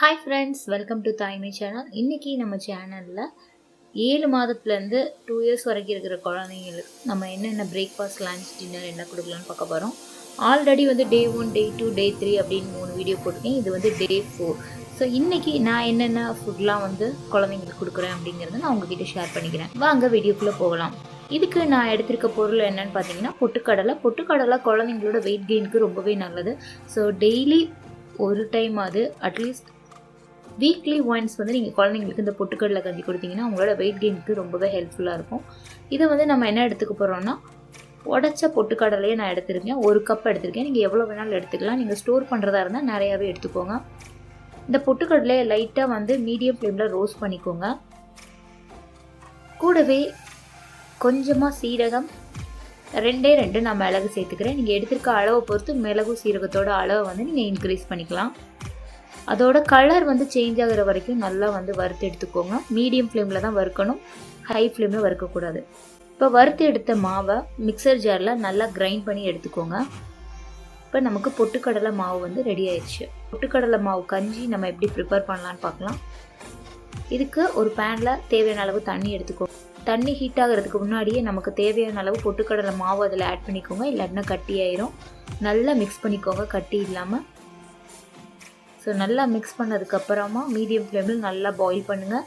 Hi friends welcome to Thaimai channel இன்றைக்கி நம்ம சேனலில் ஏழு மாதத்துலேருந்து டூ இயர்ஸ் வரைக்கும் இருக்கிற குழந்தைங்களுக்கு நம்ம என்னென்ன பிரேக்ஃபாஸ்ட் லஞ்ச் டின்னர் என்ன கொடுக்கலான்னு பார்க்க போகிறோம் ஆல்ரெடி வந்து day one day two day three அப்படின்னு மூணு வீடியோ போட்டிருக்கேன். இது வந்து டே ஃபோர் ஸோ இன்றைக்கி நான் என்னென்ன ஃபுட்லாம் வந்து குழந்தைங்களுக்கு கொடுக்குறேன் அப்படிங்கிறத நான் உங்ககிட்ட ஷேர் பண்ணிக்கிறேன். வாங்க வீடியோக்குள்ளே போகலாம். இதுக்கு நான் எடுத்திருக்க பொருள் என்னன்னு பார்த்தீங்கன்னா பொட்டுக்கடலை. பொட்டுக்கடலை குழந்தைங்களோட வெயிட் கெயினுக்கு ரொம்பவே நல்லது. ஸோ டெய்லி ஒரு டைம் அது அட்லீஸ்ட் வீக்லி ஒன்ஸ் வந்து நீங்கள் குழந்தைங்களுக்கு இந்த பொட்டுக்கடலை கஞ்சி கொடுத்தீங்கன்னா உங்களோட வெயிட் கெயினுக்கு ரொம்பவே ஹெல்ப்ஃபுல்லாக இருக்கும். இதை வந்து நம்ம என்ன எடுத்துக்க போகிறோம்னா உடச்ச பொட்டுக்கடலையே நான் எடுத்திருக்கேன். ஒரு கப் எடுத்திருக்கேன். நீங்கள் எவ்வளோ வேணாலும் எடுத்துக்கலாம். நீங்கள் ஸ்டோர் பண்ணுறதா இருந்தால் நிறையாவே எடுத்துக்கோங்க. இந்த பொட்டுக்கடலையை லைட்டாக வந்து மீடியம் ஃப்ளேமில் ரோஸ்ட் பண்ணிக்கோங்க. கூடவே கொஞ்சமாக சீரகம் ரெண்டே ரெண்டு நான் மிளகு சேர்த்துக்கிறேன். நீங்கள் எடுத்திருக்க அளவை பொறுத்து மிளகு சீரகத்தோட அளவை வந்து நீங்கள் இன்க்ரீஸ் பண்ணிக்கலாம். அதோட கலர் வந்து சேஞ்ச் ஆகிற வரைக்கும் நல்லா வந்து வறுத்து எடுத்துக்கோங்க. மீடியம் ஃப்ளேமில் தான் வறுக்கணும். ஹை ஃப்ளேமில் வறுக்கக்கூடாது. இப்போ வறுத்து எடுத்த மாவை மிக்சர் ஜாரில் நல்லா கிரைண்ட் பண்ணி எடுத்துக்கோங்க. இப்போ நமக்கு பொட்டுக்கடலை மாவு வந்து ரெடி ஆயிடுச்சு. பொட்டுக்கடலை மாவு கஞ்சி நம்ம எப்படி ப்ரிப்பேர் பண்ணலான்னு பார்க்கலாம். இதுக்கு ஒரு பேனில் தேவையான அளவு தண்ணி எடுத்துக்கோங்க. தண்ணி ஹீட் ஆகிறதுக்கு முன்னாடியே நமக்கு தேவையான அளவு பொட்டுக்கடலை மாவு அதில் ஆட் பண்ணிக்கோங்க. இல்லாட்டினா கட்டி ஆயிரும். நல்லா மிக்ஸ் பண்ணிக்கோங்க. கட்டி இல்லாமல் ஸோ நல்லா மிக்ஸ் பண்ணதுக்கப்புறமா மீடியம் ஃப்ளேமில் நல்லா பாயில் பண்ணுங்கள்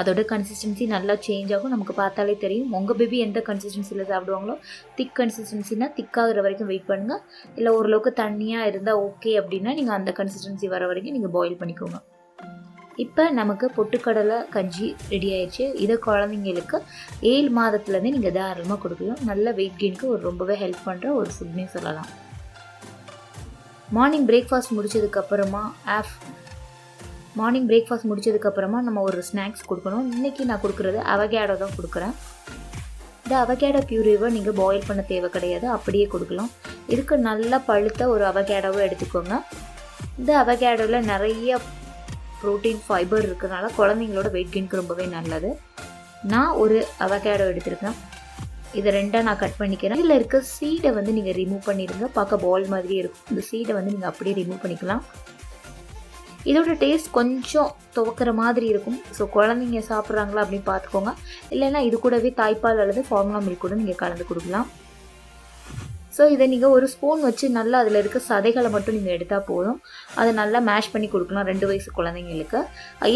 அதோட கன்சிஸ்டன்சி நல்லா சேஞ்ச் ஆகும். நமக்கு பார்த்தாலே தெரியும். உங்கள் பேபி எந்த கன்சிஸ்டன்சியில் சாப்பிடுவாங்களோ திக் கன்சிஸ்டன்சினா திக்காகிற வரைக்கும் வெயிட் பண்ணுங்கள் இல்லை ஓரளவுக்கு தண்ணியாக இருந்தால் ஓகே அப்படின்னா நீங்கள் அந்த கன்சிஸ்டன்சி வர வரைக்கும் நீங்கள் பாயில் பண்ணிக்கோங்க. இப்போ நமக்கு பொட்டுக்கடலை கஞ்சி ரெடி ஆயிடுச்சு. இதை குழந்தைங்களுக்கு ஏழு மாதத்துலேருந்து நீங்கள் தாராளமாக கொடுக்கலாம். நல்ல வெயிட் கெயினுக்கு ஒரு ரொம்பவே ஹெல்ப் பண்ணுற ஒரு ஃபுட்னே சொல்லலாம். மார்னிங் பிரேக்ஃபாஸ்ட் முடிச்சதுக்கப்புறமா ஆஃப் மார்னிங் பிரேக்ஃபாஸ்ட் முடிச்சதுக்கப்புறமா நம்ம ஒரு ஸ்நாக்ஸ் கொடுக்கணும். இன்றைக்கி நான் கொடுக்குறது அவகேடோ தான் கொடுக்குறேன். இந்த அவகேடோ பியூரிவை நீங்கள் பாயில் பண்ண தேவை கிடையாது. அப்படியே கொடுக்கலாம். இதுக்கு நல்லா பழுத்த ஒரு அவகேடோவை எடுத்துக்கோங்க. இந்த அவகேடோவில் நிறைய ப்ரோட்டீன் ஃபைபர் இருக்கிறனால குழந்தைங்களோட வெயிட் கெயின்க்கு ரொம்பவே நல்லது. நான் ஒரு அவகேடோ எடுத்திருக்கேன். இதை ரெண்டாக நான் கட் பண்ணிக்கிறேன். இதில் இருக்க சீடை வந்து நீங்கள் ரிமூவ் பண்ணிடுங்க பார்க்க பால் மாதிரியே இருக்கும். இந்த சீடை வந்து நீங்கள் அப்படியே ரிமூவ் பண்ணிக்கலாம். இதோட டேஸ்ட் கொஞ்சம் துவக்கிற மாதிரி இருக்கும். ஸோ குழந்தைங்க சாப்பிட்றாங்களா அப்படின்னு பார்த்துக்கோங்க. இல்லைன்னா இது கூடவே தாய்ப்பால் அல்லது ஃபார்முலா மில்க் கூட நீங்கள் கலந்து கொடுக்கலாம். ஸோ இதை நீங்கள் ஒரு ஸ்பூன் வச்சு நல்லா அதில் இருக்க சதைகளை மட்டும் நீங்கள் எடுத்தால் போதும். அதை நல்லா மேஷ் பண்ணி கொடுக்கலாம் ரெண்டு வயசு குழந்தைங்களுக்கு.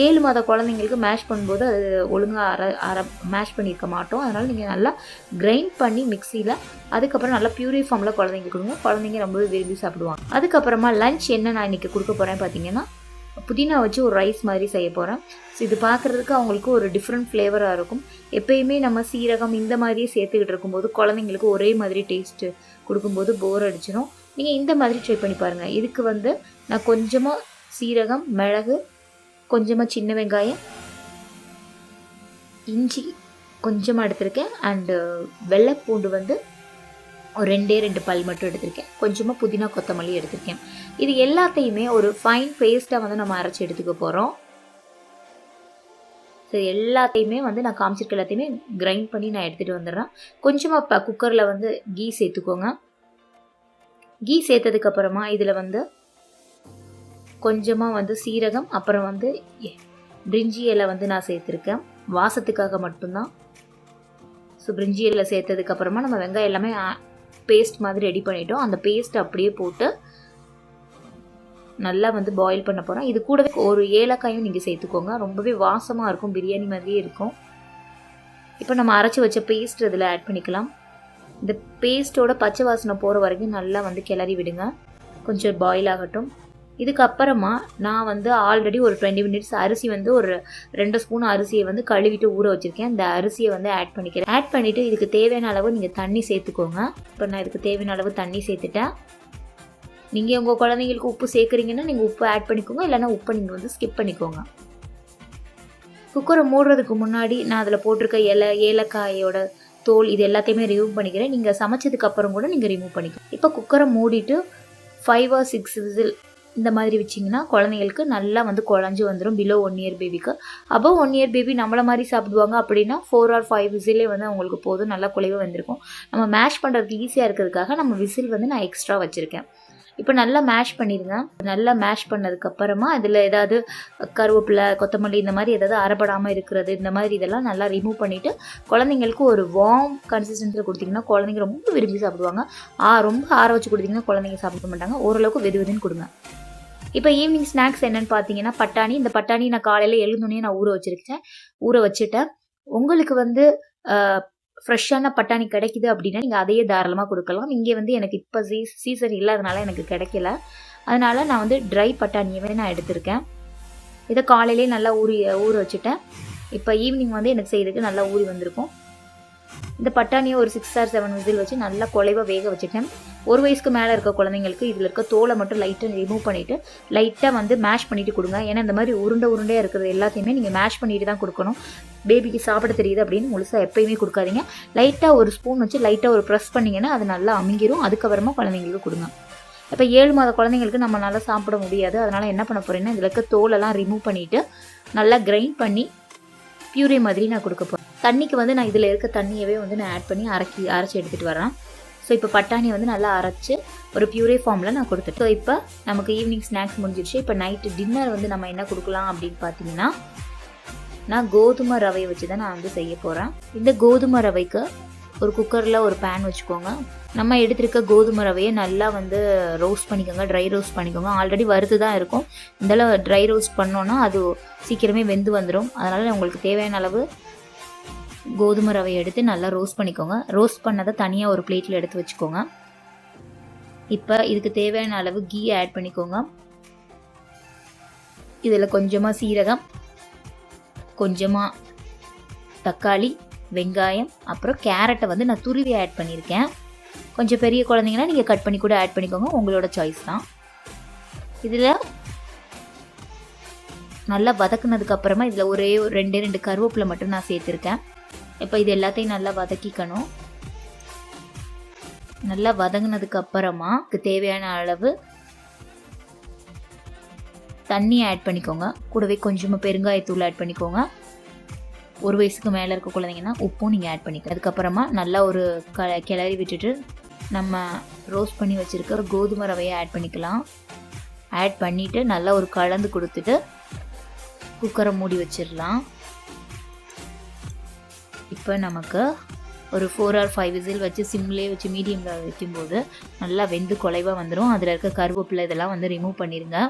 ஏழு மாத குழந்தைங்களுக்கு மேஷ் பண்ணும்போது அது ஒழுங்காக அர அரை மேஷ் பண்ணியிருக்க மாட்டோம். அதனால் நீங்கள் நல்லா கிரைண்ட் பண்ணி மிக்சியில் அதுக்கப்புறம் நல்லா பியூரி ஃபார்மில் குழந்தைங்க கொடுங்க. குழந்தைங்க ரொம்பவே விரும்பி சாப்பிடுவாங்க. அதுக்கப்புறமா லஞ்ச் என்ன நான் இன்றைக்கி கொடுக்க போகிறேன் பார்த்தீங்கன்னா புதினா வச்சு ஒரு ரைஸ் மாதிரி செய்ய போகிறேன் ஸோ இது பார்க்குறதுக்கு அவங்களுக்கு ஒரு டிஃப்ரெண்ட் ஃப்ளேவராக இருக்கும். எப்பயுமே நம்ம சீரகம் இந்த மாதிரியே சேர்த்துக்கிட்டு இருக்கும்போது குழந்தைங்களுக்கு ஒரே மாதிரி டேஸ்ட்டு கொடுக்கும்போது போர் அடிச்சிடும் நீங்கள் இந்த மாதிரி ட்ரை பண்ணி பாருங்கள் இதுக்கு வந்து நான் கொஞ்சமாக சீரகம் மிளகு கொஞ்சமாக சின்ன வெங்காயம் இஞ்சி கொஞ்சமாக எடுத்திருக்கேன். அண்டு வெள்ளைப்பூண்டு வந்து ஒரு ரெண்டே ரெண்டு பல் மட்டும் எடுத்திருக்கேன். கொஞ்சமாக புதினா கொத்தமல்லி எடுத்திருக்கேன். இது எல்லாத்தையுமே ஒரு ஃபைன் பேஸ்ட்டாக வந்து நம்ம அரைச்சி எடுத்துக்க போகிறோம் ஸோ எல்லாத்தையுமே வந்து நான் காமிச்சிருக்க எல்லாத்தையுமே கிரைண்ட் பண்ணி நான் எடுத்துகிட்டு வந்துடுறேன். கொஞ்சமாக இப்போ குக்கரில் வந்து கீ சேர்த்துக்கோங்க. கீ சேர்த்ததுக்கப்புறமா இதில் வந்து கொஞ்சமாக வந்து சீரகம் அப்புறம் வந்து பிரிஞ்சி இலை வந்து நான் சேர்த்துருக்கேன். வாசத்துக்காக மட்டும்தான். ஸோ பிரிஞ்சி இலை சேர்த்ததுக்கப்புறமா நம்ம வெங்காயம் எல்லாமே பேஸ்ட் மாதிரி ரெடி பண்ணிட்டோம். அந்த பேஸ்ட் அப்படியே போட்டு நல்லா வந்து பாயில் பண்ண போகிறோம் இது கூடவே ஒரு ஏலக்காயும் நீங்கள் சேர்த்துக்கோங்க. ரொம்பவே வாசமாக இருக்கும். பிரியாணி மாதிரியே இருக்கும். இப்போ நம்ம அரைச்சி வச்ச பேஸ்ட் இதில் ஆட் பண்ணிக்கலாம். இந்த பேஸ்ட்டோட பச்சை வாசனை போகிற வரைக்கும் நல்லா வந்து கிளறி விடுங்க. கொஞ்சம் பாயில் ஆகட்டும். இதுக்கப்புறமா நான் வந்து ஆல்ரெடி ஒரு டுவெண்ட்டி மினிட்ஸ் அரிசி வந்து ஒரு ரெண்டு ஸ்பூன் அரிசியை வந்து கழுவிட்டு ஊற வச்சுருக்கேன். அந்த அரிசியை வந்து ஆட் பண்ணிக்கிறேன். ஆட் பண்ணிவிட்டு இதுக்கு தேவையான அளவு நீங்கள் தண்ணி சேர்த்துக்கோங்க. இப்போ நான் இதுக்கு தேவையான அளவு தண்ணி சேர்த்துட்டேன். நீங்கள் உங்கள் குழந்தைங்களுக்கு உப்பு சேர்க்குறீங்கன்னா நீங்கள் உப்பு ஆட் பண்ணிக்கோங்க. இல்லைனா உப்பை நீங்கள் வந்து ஸ்கிப் பண்ணிக்கோங்க. குக்கரை மூடுறதுக்கு முன்னாடி நான் அதில் போட்டிருக்க இலை ஏலக்காயோட தோல் இது எல்லாத்தையுமே ரிமூவ் பண்ணிக்கிறேன். நீங்கள் சமைச்சதுக்கு அப்புறம் கூட நீங்கள் ரிமூவ் பண்ணிக்கோங்க. இப்போ குக்கரை மூடிட்டு ஃபைவ் ஆர் சிக்ஸ் விசில் இந்த மாதிரி வச்சிங்கன்னா குழந்தைங்களுக்கு நல்லா வந்து குழஞ்சி வந்துடும் பிலோ ஒன் இயர் பேபிக்கு அப்போ ஒன் இயர் பேபி நம்மளை மாதிரி சாப்பிடுவாங்க அப்படின்னா ஃபோர் ஆர் ஃபைவ் விசிலே வந்து அவங்களுக்கு போதும் நல்லா குலைவாக வந்திருக்கும். நம்ம மேஷ் பண்ணுறதுக்கு ஈஸியாக இருக்கிறதுக்காக நம்ம விசில் வந்து நான் எக்ஸ்ட்ரா வச்சுருக்கேன். இப்போ நல்லா மேஷ் பண்ணிடுங்க நல்லா மேஷ் பண்ணதுக்கப்புறமா அதில் ஏதாவது கருவேப்பிலை கொத்தமல்லி இந்த மாதிரி ஏதாவது அறப்படாமல் இருக்கிறது இந்த மாதிரி இதெல்லாம் நல்லா ரிமூவ் பண்ணிவிட்டு குழந்தைங்களுக்கு ஒரு வார்ம் கன்சிஸ்டன்சியில் கொடுத்தீங்கன்னா குழந்தைங்க ரொம்ப விரும்பி சாப்பிடுவாங்க. ஆ ரொம்ப ஆற வச்சு கொடுத்தீங்கன்னா குழந்தைங்க சாப்பிட மாட்டாங்க. ஓரளவுக்கு வெது வெதுன்னு கொடுங்க. இப்போ ஈவினிங் ஸ்நாக்ஸ் என்னன்னு பார்த்தீங்கன்னா பட்டாணி. இந்த பட்டாணி நான் காலையில் எழுந்தோடனே நான் ஊற வச்சுருக்கேன். ஊற வச்சுட்டேன். உங்களுக்கு வந்து ஃப்ரெஷ்ஷான பட்டாணி கிடைக்குது அப்படின்னா நீங்கள் அதையே தாராளமாக கொடுக்கலாம். இங்கே வந்து எனக்கு இப்போ சீ சீசன் இல்லாதனால எனக்கு கிடைக்கல. அதனால் நான் வந்து ட்ரை பட்டாணியவே நான் எடுத்திருக்கேன். இதை காலையிலே நல்லா ஊறி ஊற வச்சுட்டேன். இப்போ ஈவினிங் வந்து எனக்கு செய்யறதுக்கு நல்லா ஊறி வந்திருக்கும். இந்த பட்டாணியை ஒரு சிக்ஸ் ஆர் செவன் விசில் வச்சு நல்லா குலைவாக வேக வச்சுட்டேன். ஒரு வயசுக்கு மேலே இருக்க குழந்தைங்களுக்கு இதில் இருக்க தோலை மட்டும் லைட்டாக ரிமூவ் பண்ணிவிட்டு லைட்டாக வந்து மேஷ் பண்ணிவிட்டு கொடுங்க. ஏன்னா இந்த மாதிரி உருண்டை உருண்டையாக இருக்கிறது எல்லாத்தையுமே நீங்கள் மேஷ் பண்ணிட்டு தான் கொடுக்கணும். பேபிக்கு சாப்பிட தெரியுது அப்படின்னு முழுசாக எப்பயுமே கொடுக்காதீங்க. லைட்டாக ஒரு ஸ்பூன் வச்சு லைட்டாக ஒரு ப்ரெஸ் பண்ணிங்கன்னா அது நல்லா அமுங்கிரும். அதுக்கப்புறமா குழந்தைங்களுக்கு கொடுங்க. இப்போ ஏழு மாத குழந்தைங்களுக்கு நம்ம நல்லா சாப்பிட முடியாது. அதனால் என்ன பண்ண போகிறேன்னா இதில் இருக்க தோலெல்லாம் ரிமூவ் பண்ணிவிட்டு நல்லா கிரைண்ட் பண்ணி பியூரே மாதிரி நான் கொடுக்க போகிறேன் தண்ணிக்கு வந்து நான் இதில் இருக்க தண்ணியவே வந்து நான் ஆட் பண்ணி அரைக்கி அரைச்சி எடுத்துகிட்டு வரேன் ஸோ இப்போ பட்டாணி வந்து நல்லா அரைச்சி ஒரு பியூரே ஃபார்மில் நான் கொடுத்துட்டேன். ஸோ இப்போ நமக்கு ஈவினிங் ஸ்நாக்ஸ் முடிஞ்சிருச்சு. இப்போ நைட்டு டின்னர் வந்து நம்ம என்ன கொடுக்கலாம் அப்படின்னு பார்த்தீங்கன்னா நான் கோதுமை ரவையை வச்சு தான் நான் வந்து செய்ய போகிறேன் இந்த கோதுமை ரவைக்கு ஒரு குக்கரில் ஒரு பேன் வச்சுக்கோங்க. நம்ம எடுத்திருக்க கோதுமை ரவையை நல்லா வந்து ரோஸ்ட் பண்ணிக்கோங்க ட்ரை ரோஸ்ட் பண்ணிக்கோங்க. ஆல்ரெடி வறுத்து தான் இருக்கும். இதெல்லாம் ட்ரை ரோஸ்ட் பண்ணோன்னா அது சீக்கிரமே வெந்து வந்துடும் அதனால் உங்களுக்கு தேவையான அளவு கோதுமை ரவையை எடுத்து நல்லா ரோஸ்ட் பண்ணிக்கோங்க. ரோஸ்ட் பண்ணதை தனியாக ஒரு பிளேட்டில் எடுத்து வச்சுக்கோங்க. இப்போ இதுக்கு தேவையான அளவு கீ ஆட் பண்ணிக்கோங்க. இதில் கொஞ்சமாக சீரகம் கொஞ்சமாக தக்காளி வெங்காயம் அப்புறம் கேரட்டை வந்து நான் துருவி ஆட் பண்ணியிருக்கேன். கொஞ்சம் பெரிய குழந்தைங்கன்னா நீங்கள் கட் பண்ணி கூட ஆட் பண்ணிக்கோங்க உங்களோட சாய்ஸ் தான். இதில் நல்லா வதக்குனதுக்கப்புறமா இதில் ஒரே ஒரு ரெண்டே ரெண்டு கருவேப்பிலை மட்டும் நான் சேர்த்துருக்கேன். இப்போ இது எல்லாத்தையும் நல்லா வதக்கிக்கணும். நல்லா வதங்கினதுக்கு அப்புறமா தேவையான அளவு தண்ணி ஆட் பண்ணிக்கோங்க. கூடவே கொஞ்சமாக பெருங்காயத்தூள் ஆட் பண்ணிக்கோங்க. ஒரு வயசுக்கு மேலே இருக்க குழந்தைங்கன்னா உப்பும் நீங்கள் ஆட் பண்ணிக்கலாம் அதுக்கப்புறமா நல்லா ஒரு க கிளறி விட்டுட்டு நம்ம ரோஸ்ட் பண்ணி வச்சுருக்க கோதுமை ரவையை ஆட் பண்ணிக்கலாம். ஆட் பண்ணிவிட்டு நல்லா ஒரு கலந்து கொடுத்துட்டு குக்கரை மூடி வச்சிடலாம். இப்போ நமக்கு ஒரு ஃபோர் ஆர் ஃபைவ் விசில் வச்சு சிம்லேயே வச்சு மீடியமில் வைக்கும்போது நல்லா வெந்து குலைவாக வந்துடும் அதில் இருக்க கருவேப்பிலை இதெல்லாம் வந்து ரிமூவ் பண்ணிடுங்க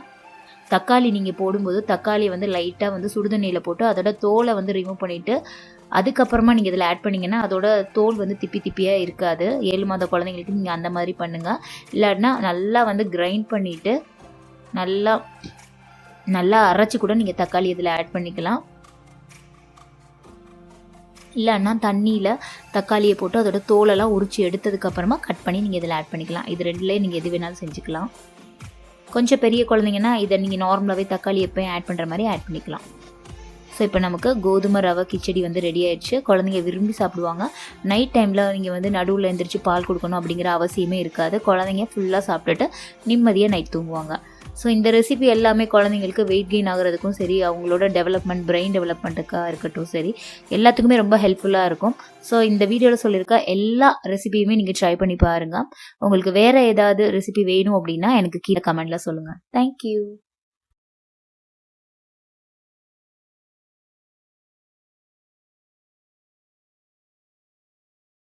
தக்காளி நீங்கள் போடும்போது தக்காளியை வந்து லைட்டாக வந்து சுடுதண்ணியில் போட்டு அதோட தோலை வந்து ரிமூவ் பண்ணிவிட்டு அதுக்கப்புறமா நீங்கள் இதில் ஆட் பண்ணிங்கன்னா அதோட தோல் வந்து திப்பி திப்பியாக இருக்காது. ஏழு மாத குழந்தைங்களுக்கு நீங்கள் அந்த மாதிரி பண்ணுங்கள் இல்லாட்டினா நல்லா வந்து கிரைண்ட் பண்ணிவிட்டு நல்லா நல்லா அரைச்சி கூட நீங்கள் தக்காளி இதில் ஆட் பண்ணிக்கலாம். இல்லைன்னா தண்ணியில் தக்காளியை போட்டு அதோட தோலெல்லாம் உரிச்சு எடுத்ததுக்கப்புறமா கட் பண்ணி நீங்கள் இதில் ஆட் பண்ணிக்கலாம். இது ரெண்டுலேயே நீங்கள் எது வேணாலும் செஞ்சுக்கலாம். கொஞ்சம் பெரிய குழந்தைங்கன்னா இதை நீங்கள் நார்மலாகவே தக்காளி எப்போயும் ஆட் பண்ணுற மாதிரி ஆட் பண்ணிக்கலாம். ஸோ இப்போ நமக்கு கோதுமை ரவை கிச்சடி வந்து ரெடி ஆயிடுச்சு. குழந்தைங்க விரும்பி சாப்பிடுவாங்க. நைட் டைமில் நீங்கள் வந்து நடுவில் எழுந்திரிச்சு பால் கொடுக்கணும் அப்படிங்கிற அவசியமே இருக்காது. குழந்தைங்க ஃபுல்லாக சாப்பிட்டுட்டு நிம்மதியாக நைட் தூங்குவாங்க. ஸோ இந்த ரெசிபி எல்லாமே குழந்தைங்களுக்கு வெயிட் கெயின் ஆகிறதுக்கும் சரி அவங்களோட டெவலப்மெண்ட் பிரெயின் டெவலப்மெண்ட்டுக்காக இருக்கட்டும் சரி எல்லாத்துக்குமே ரொம்ப ஹெல்ப்ஃபுல்லாக இருக்கும். ஸோ இந்த வீடியோவில் சொல்லியிருக்க எல்லா ரெசிபியுமே நீங்கள் ட்ரை பண்ணி பாருங்கள் உங்களுக்கு வேறு ஏதாவது ரெசிபி வேணும் அப்படின்னா எனக்கு கீழே கமெண்டில் சொல்லுங்கள் தேங்க்யூ